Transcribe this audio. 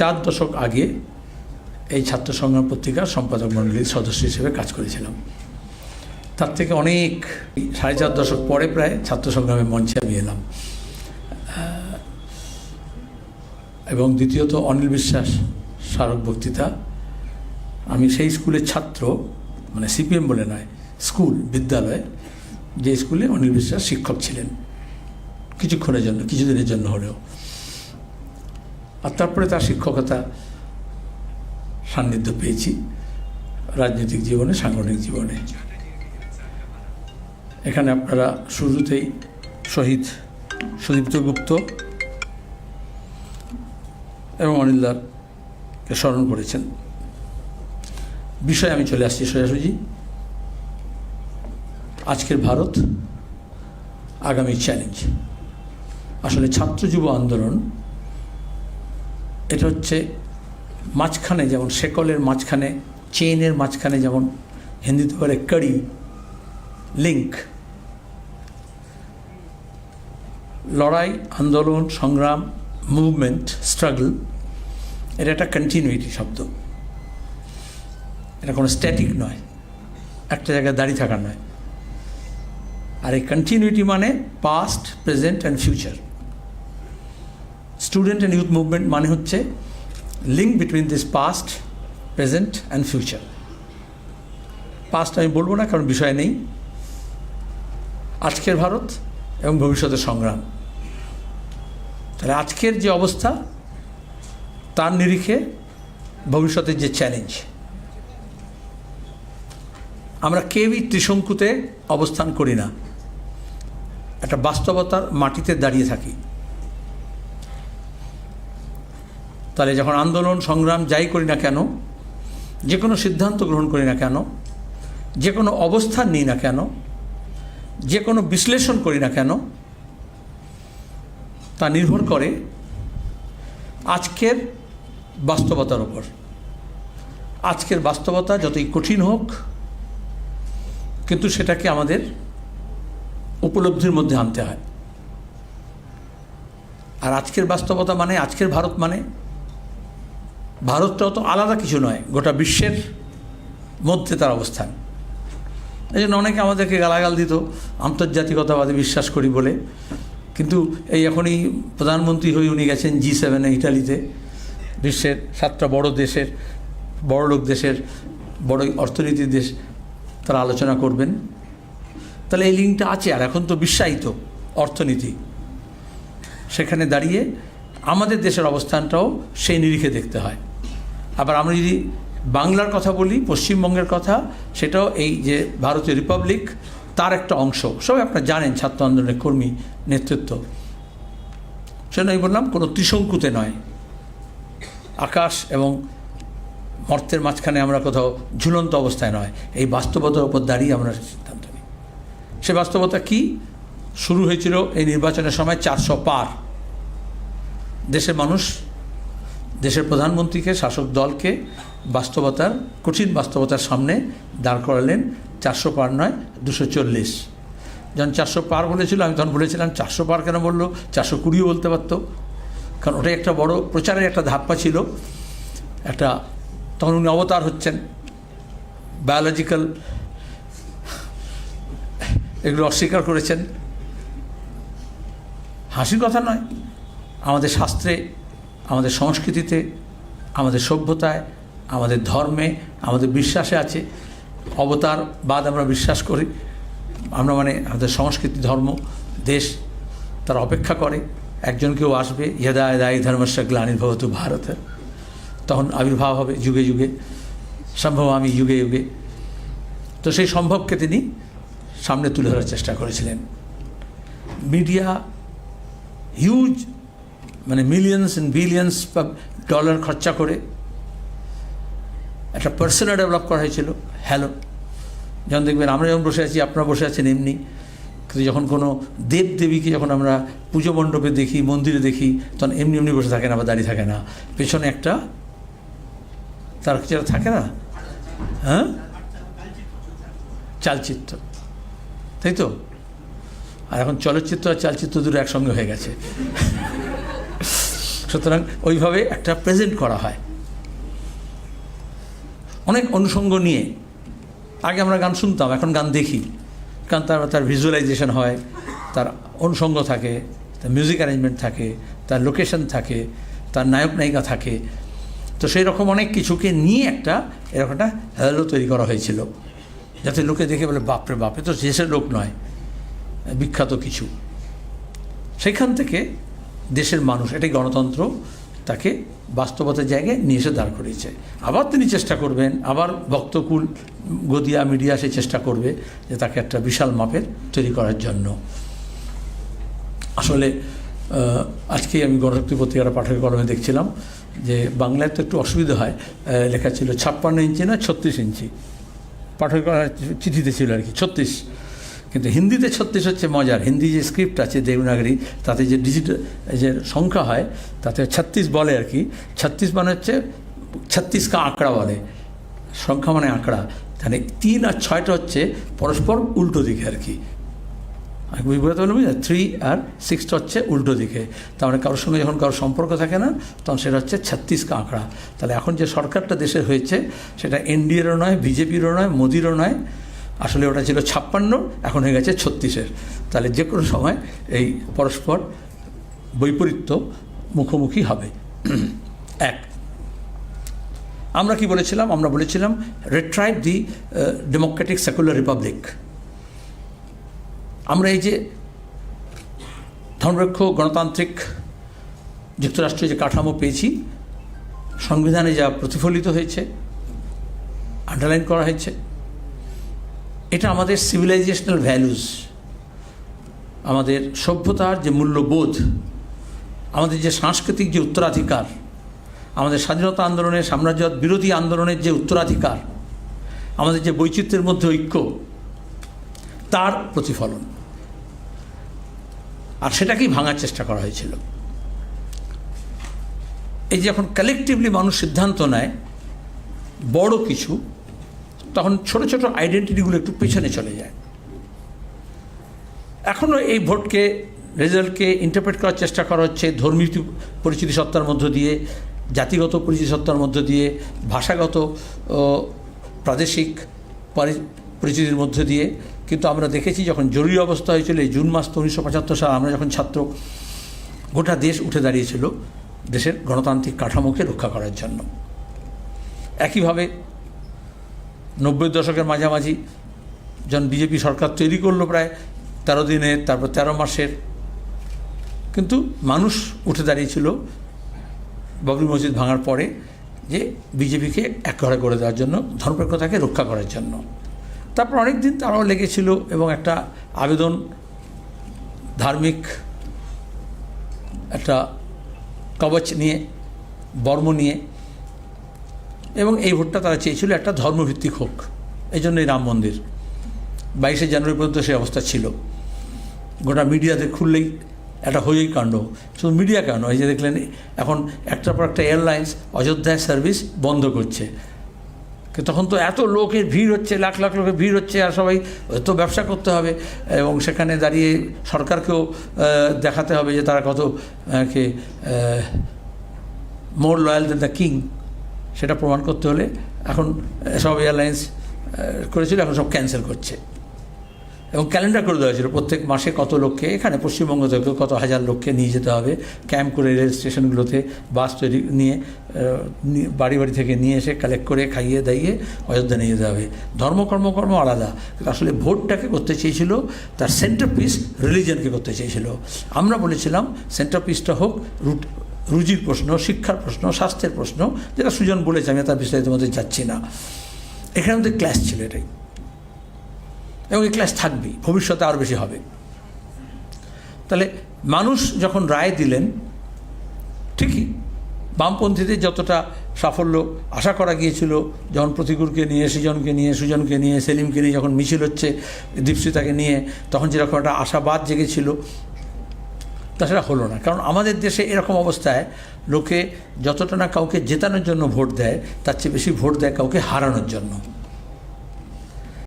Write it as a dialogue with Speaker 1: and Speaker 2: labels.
Speaker 1: চার দশক আগে এই ছাত্র সংগ্রাম পত্রিকার সম্পাদক মণ্ডলীর সদস্য হিসেবে কাজ করেছিলাম। তার থেকে অনেক সাড়ে চার দশক পরে প্রায় ছাত্র সংগ্রামের মঞ্চে আমি এলাম। এবং দ্বিতীয়ত অনিল বিশ্বাস স্মারক বক্তৃতা। আমি সেই স্কুলের ছাত্র মানে সিপিএম বলে নয়, স্কুল, বিদ্যালয়, যে স্কুলে অনিল বিশ্বাস শিক্ষক ছিলেন। কিছুক্ষণের জন্য, কিছুদিনের জন্য হলেও। আর তারপরে তার শিক্ষকতা সান্নিধ্য পেয়েছি রাজনৈতিক জীবনে, সাংগঠনিক জীবনে। এখানে আপনারা শুরুতেই শহীদ সুদীপ্ত গুপ্ত এবং অনিলদারকে স্মরণ করেছেন। বিষয়ে আমি চলে আসছি সোজাসুজি। আজকের ভারত, আগামী চ্যালেঞ্জ আসলে ছাত্র যুব আন্দোলন এটা হচ্ছে মাঝখানে যেমন শেকলের মাঝখানে, চেইনের মাঝখানে যেমন হিন্দিতে বলে কড়ি, লিঙ্ক। লড়াই, আন্দোলন, সংগ্রাম, মুভমেন্ট, স্ট্রাগল, এটা একটা কন্টিনিউটি শব্দ। এটা কোনো স্ট্যাটিক নয়। একটা জায়গায় দাঁড়িয়ে থাকা নয়। আর এই কন্টিনিউটি মানে past present and future student and youth movement মানে হচ্ছে link between this past present and future past আমি বলব না, কারণ বিষয় নেই। আজকের ভারত এবং ভবিষ্যতের সংগ্রাম। তাহলে আজকের যে অবস্থা, তার নিরিখে ভবিষ্যতের যে চ্যালেঞ্জ আমরা কেউই ত্রিশঙ্কুতে অবস্থান করি না। একটা বাস্তবতার মাটিতে দাঁড়িয়ে থাকি। তাহলে যখন আন্দোলন, সংগ্রাম যাই করি না কেন যে কোনো সিদ্ধান্ত গ্রহণ করি না কেন যে কোনো অবস্থান নিই না কেন যে কোনো বিশ্লেষণ করি না কেন, তা নির্ভর করে আজকের বাস্তবতার ওপর আজকের বাস্তবতা যতই কঠিন হোক, কিন্তু সেটাকে আমাদের উপলব্ধির মধ্যে আনতে হয়। আর আজকের বাস্তবতা মানে আজকের ভারত মানে ভারতটাও তো আলাদা কিছু নয়, গোটা বিশ্বের মধ্যে তার অবস্থান। এই জন্য অনেকে আমাদেরকে গালাগাল দিত, আন্তর্জাতিকতাবাদে বিশ্বাস করি বলে। কিন্তু এই এখনই প্রধানমন্ত্রী হয়ে উনি গেছেন জি সেভেনে ইটালিতে। বিশ্বের সাতটা বড় দেশের, বড় লোক দেশের, বড় অর্থনীতির দেশ তারা আলোচনা করবেন। তাহলে এই লিঙ্কটা আছে, আর এখন তো বিশ্বায়িত অর্থনীতি। সেখানে দাঁড়িয়ে আমাদের দেশের অবস্থানটাও সেই নিরিখে দেখতে হয়। আবার আমরা যদি বাংলার কথা বলি, পশ্চিমবঙ্গের কথা, সেটাও এই যে ভারতীয় রিপাবলিক, তার একটা অংশ। সবাই আপনারা জানেন, ছাত্র আন্দোলনের কর্মী নেতৃত্ব। সেজন্য আমি বললাম, কোনো ত্রিশঙ্কুতে নয়। আকাশ এবং মর্তের মাঝখানে আমরা কোথাও ঝুলন্ত অবস্থায় নয়। এই বাস্তবতার উপর দাঁড়িয়ে আমরা সিদ্ধান্ত নিই। সে বাস্তবতা কি? শুরু হয়েছিল এই নির্বাচনের সময় চারশো পার। দেশের মানুষ দেশের প্রধানমন্ত্রীকে শাসক দলকে বাস্তবতার, কঠিন বাস্তবতার সামনে দাঁড় করালেন চারশো পার নয়, দুশো চল্লিশ। যখন চারশো পার বলেছিল, আমি তখন বলেছিলাম, চারশো পার কেন বলল? চারশো কুড়িও বলতে পারতো। কারণ ওটাই একটা বড় প্রচারের একটা ধাপ্পা ছিল। একটা, তখন উনি অবতার হচ্ছেন। বায়োলজিক্যাল এগুলো অস্বীকার করেছেন। হাসির কথা নয়। আমাদের শাস্ত্রে আমাদের সংস্কৃতিতে, আমাদের সভ্যতায়, আমাদের ধর্মে, আমাদের বিশ্বাসে আছে। অবতার বাদ আমরা বিশ্বাস করি। আমরা মানে আমাদের সংস্কৃতি, ধর্ম, দেশ তারা অপেক্ষা করে। একজন কেউ আসবে, ইয়দা দায়ী ধর্মস্য গ্লানির্ভবতু ভারতের তখন আবির্ভাব হবে যুগে যুগে। সম্ভব আমি যুগে যুগে। তো সেই সম্ভবকে তিনি সামনে তুলে ধরার চেষ্টা করেছিলেন। মিডিয়া, হিউজ মানে মিলিয়নস অ্যান্ড বিলিয়নস ডলার খরচা করে একটা পার্সোনা ডেভেলপ করা হয়েছিল। হ্যালো যখন দেখবেন আমরা যখন বসে আছি, আপনারা বসে আছেন এমনি। কিন্তু যখন কোনো দেব দেবীকে যখন আমরা পুজো মণ্ডপে দেখি, মন্দিরে দেখি, তখন এমনি এমনি বসে থাকে না বা দাঁড়িয়ে থাকে না। পেছনে একটা তার একটা থাকে না? হ্যাঁ? চালচিত্র। তাই তো? আর এখন চলচ্চিত্র আর চালচিত্র দুটো একসঙ্গে হয়ে গেছে। সুতরাং ওইভাবে একটা প্রেজেন্ট করা হয়। অনেক অনুষঙ্গ নিয়ে, আগে আমরা গান শুনতাম, এখন গান দেখি। কারণ তার তার ভিজুয়ালাইজেশন হয়, তার অনুষঙ্গ থাকে, তার মিউজিক অ্যারেঞ্জমেন্ট থাকে, তার লোকেশন থাকে, তার নায়ক নায়িকা থাকে। তো সেই রকম অনেক কিছুকে নিয়ে একটা, এরকম একটা হ্যালো তৈরি করা হয়েছিল। যাতে লোকে দেখে বলে, বাপরে বাপে তো দেশের লোক নয়। বিখ্যাত কিছু। সেখান থেকে দেশের মানুষ, এটাই গণতন্ত্র, তাকে বাস্তবতার জায়গায় নিয়ে এসে দাঁড় করিয়েছে। আবার তিনি চেষ্টা করবেন, আবার ভক্তকুল, গদিয়া মিডিয়া সে চেষ্টা করবে যে তাকে একটা বিশাল মাপের তৈরি করার জন্য। আসলে আজকে আমি গণশক্তি পত্রিকার পাঠকের কলমে দেখছিলাম যে বাংলায় তো একটু অসুবিধা হয়। লেখা ছিল ছাপ্পান্ন ইঞ্চি না ছত্রিশ ইঞ্চি। পাঠকের চিঠিতে ছিল আর কি, ছত্রিশ। কিন্তু হিন্দিতে ছত্রিশ হচ্ছে মজার। হিন্দি যে স্ক্রিপ্ট আছে দেবনাগরী, তাতে যে ডিজিটাল যে সংখ্যা হয়, তাতে ছত্রিশ বলে আর কি। ছত্রিশ মানে হচ্ছে ছত্রিশ কা আঁকড়া বলে। সংখ্যা মানে আঁকড়া। মানে তিন আর ছয়টা হচ্ছে পরস্পর উল্টো দিকে আর কি। আমি বুঝতে পারলাম না? থ্রি আর সিক্সটা হচ্ছে উল্টো দিকে। তার মানে কারোর সঙ্গে যখন কারোর সম্পর্ক থাকে না, তখন সেটা হচ্ছে ছত্রিশ কা আঁকড়া। তাহলে এখন যে সরকারটা দেশে হয়েছে, সেটা এনডিএরও নয় বিজেপিরও নয় মোদিরও নয় আসলে ওটা ছিল ছাপ্পান্ন, এখন হয়ে গেছে ছত্রিশের। তাহলে যে কোনো সময় এই পরস্পর বৈপরীত্য মুখোমুখি হবে। এক, আমরা কি বলেছিলাম? আমরা বলেছিলাম retrieve the democratic secular republic আমরা এই যে ধর্মরক্ষ গণতান্ত্রিক যুক্তরাষ্ট্রে যে কাঠামো পেয়েছি, সংবিধানে যা প্রতিফলিত হয়েছে আন্ডারলাইন করা হয়েছে এটা আমাদের সিভিলাইজেশনাল ভ্যালুস আমাদের সভ্যতার যে মূল্যবোধ, আমাদের যে সাংস্কৃতিক যে উত্তরাধিকার, আমাদের স্বাধীনতা আন্দোলনের সাম্রাজ্যবাদ বিরোধী আন্দোলনের যে উত্তরাধিকার, আমাদের যে বৈচিত্র্যের মধ্যে ঐক্য, তার প্রতিফলন। আর সেটাকেই ভাঙার চেষ্টা করা হয়েছিল। এই যে যখন কালেকটিভলি মানুষ সিদ্ধান্ত নেয়, বড় কিছু তখন ছোট ছোট আইডেন্টিটিগুলো একটু পেছনে চলে যায়। এখনও এই ভোটকে, রেজাল্টকে ইন্টারপ্রেট করার চেষ্টা করা হচ্ছে ধর্মীয় পরিচিতি সত্তার মধ্য দিয়ে, জাতিগত পরিচিতি সত্তার মধ্য দিয়ে, ভাষাগত প্রাদেশিক পরিচিতির মধ্য দিয়ে। কিন্তু আমরা দেখেছি যখন জরুরি অবস্থা হয়েছিল জুন মাস তো উনিশশো পঁচাত্তর সাল আমরা যখন ছাত্র, গোটা দেশ উঠে দাঁড়িয়েছিল দেশের গণতান্ত্রিক কাঠামোকে রক্ষা করার জন্য। একইভাবে নব্বই দশকের মাঝামাঝি যখন বিজেপি সরকার তৈরি করল প্রায় তেরো দিনের তারপর তেরো মাসের। কিন্তু মানুষ উঠে দাঁড়িয়েছিল বাবরি মসজিদ ভাঙার পরে যে বিজেপিকে এক ঘরে করে দেওয়ার জন্য ধর্মপ্রেক্ষতাকে রক্ষা করার জন্য। তারপর অনেক দিন তারাও লেগেছিল এবং একটা আবেদন, ধার্মিক একটা কবচ নিয়ে, বর্ম নিয়ে এবং এই ভোটটা তারা চেয়েছিল একটা ধর্মভিত্তিক হোক। এই জন্যই রাম মন্দির। বাইশে জানুয়ারি পর্যন্ত সেই অবস্থা ছিল। গোটা মিডিয়াতে খুললেই একটা হয়েই কাণ্ড। শুধু মিডিয়া কেন? এই যে দেখলেন, এখন একটার পর একটা এয়ারলাইন্স অযোধ্যায় সার্ভিস বন্ধ করছে। তখন তো এত লোকের ভিড় হচ্ছে, লাখ লাখ লোকের ভিড় হচ্ছে, আর সবাই তো ব্যবসা করতে হবে, এবং সেখানে দাঁড়িয়ে সরকারকেও দেখাতে হবে যে তারা কত কে more loyal than the king সেটা প্রমাণ করতে হলে এখন সব এয়ারলাইন্স করেছিল, এখন সব ক্যান্সেল করছে। এবং ক্যালেন্ডার করে দেওয়া ছিল প্রত্যেক মাসে কত লোককে, এখানে পশ্চিমবঙ্গ থেকে কত হাজার লোককে নিয়ে যেতে হবে, ক্যাম্প করে রেল স্টেশনগুলোতে বাস তৈরি নিয়ে বাড়ি বাড়ি থেকে নিয়ে এসে কালেক্ট করে খাইয়ে দাইয়ে অযোধ্যা নিয়ে যেতে হবে। ধর্ম, কর্মকর্ম আলাদা আসলে ভোটটাকে করতে চেয়েছিল, তার সেন্টার পিস রিলিজনকে করতে চেয়েছিল। আমরা বলেছিলাম সেন্টার পিসটা হোক রুট রুজির প্রশ্ন, শিক্ষার প্রশ্ন, স্বাস্থ্যের প্রশ্ন, যেটা সুজন বলেছে, আমি তার বিস্তারিত মধ্যে যাচ্ছি না। এখানে আমাদের ক্লাস ছিল এটাই। এবং এই ক্লাস থাকবেই, ভবিষ্যতে আরও বেশি হবে। তাহলে মানুষ যখন রায় দিলেন, ঠিকই, বামপন্থীদের যতটা সাফল্য আশা করা গিয়েছিল, যখন প্রতিকূলকে নিয়ে, সৃজনকে নিয়ে, সুজনকে নিয়ে, সেলিমকে নিয়ে যখন মিছিল হচ্ছে দীপশিতাকে নিয়ে, তখন যেরকম একটা আশাবাদ জেগেছিল তা সেটা হলো না। কারণ আমাদের দেশে এরকম অবস্থায় লোকে যতটা না কাউকে জেতানোর জন্য ভোট দেয়, তার চেয়ে বেশি ভোট দেয় কাউকে হারানোর জন্য।